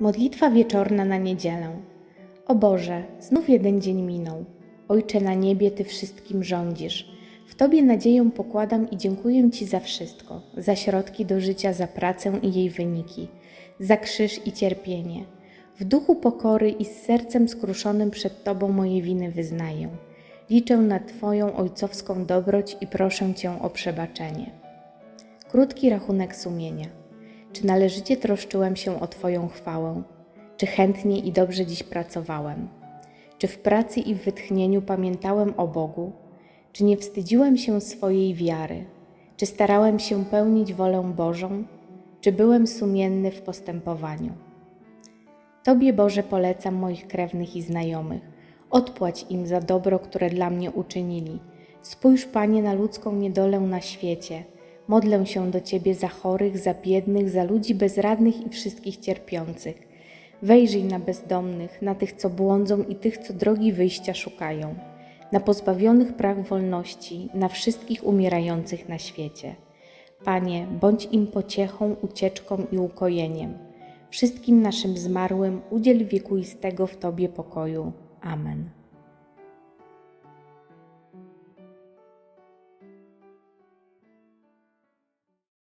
Modlitwa wieczorna na niedzielę. O Boże, znów jeden dzień minął. Ojcze na niebie, Ty wszystkim rządzisz. W Tobie nadzieję pokładam i dziękuję Ci za wszystko, za środki do życia, za pracę i jej wyniki, za krzyż i cierpienie. W duchu pokory i z sercem skruszonym przed Tobą moje winy wyznaję. Liczę na Twoją ojcowską dobroć i proszę Cię o przebaczenie. Krótki rachunek sumienia. Czy należycie troszczyłem się o Twoją chwałę? Czy chętnie i dobrze dziś pracowałem? Czy w pracy i w wytchnieniu pamiętałem o Bogu? Czy nie wstydziłem się swojej wiary? Czy starałem się pełnić wolę Bożą? Czy byłem sumienny w postępowaniu? Tobie, Boże, polecam moich krewnych i znajomych. Odpłać im za dobro, które dla mnie uczynili. Spójrz, Panie, na ludzką niedolę na świecie. Modlę się do Ciebie za chorych, za biednych, za ludzi bezradnych i wszystkich cierpiących. Wejrzyj na bezdomnych, na tych, co błądzą i tych, co drogi wyjścia szukają, na pozbawionych praw wolności, na wszystkich umierających na świecie. Panie, bądź im pociechą, ucieczką i ukojeniem. Wszystkim naszym zmarłym udziel wiekuistego w Tobie pokoju. Amen.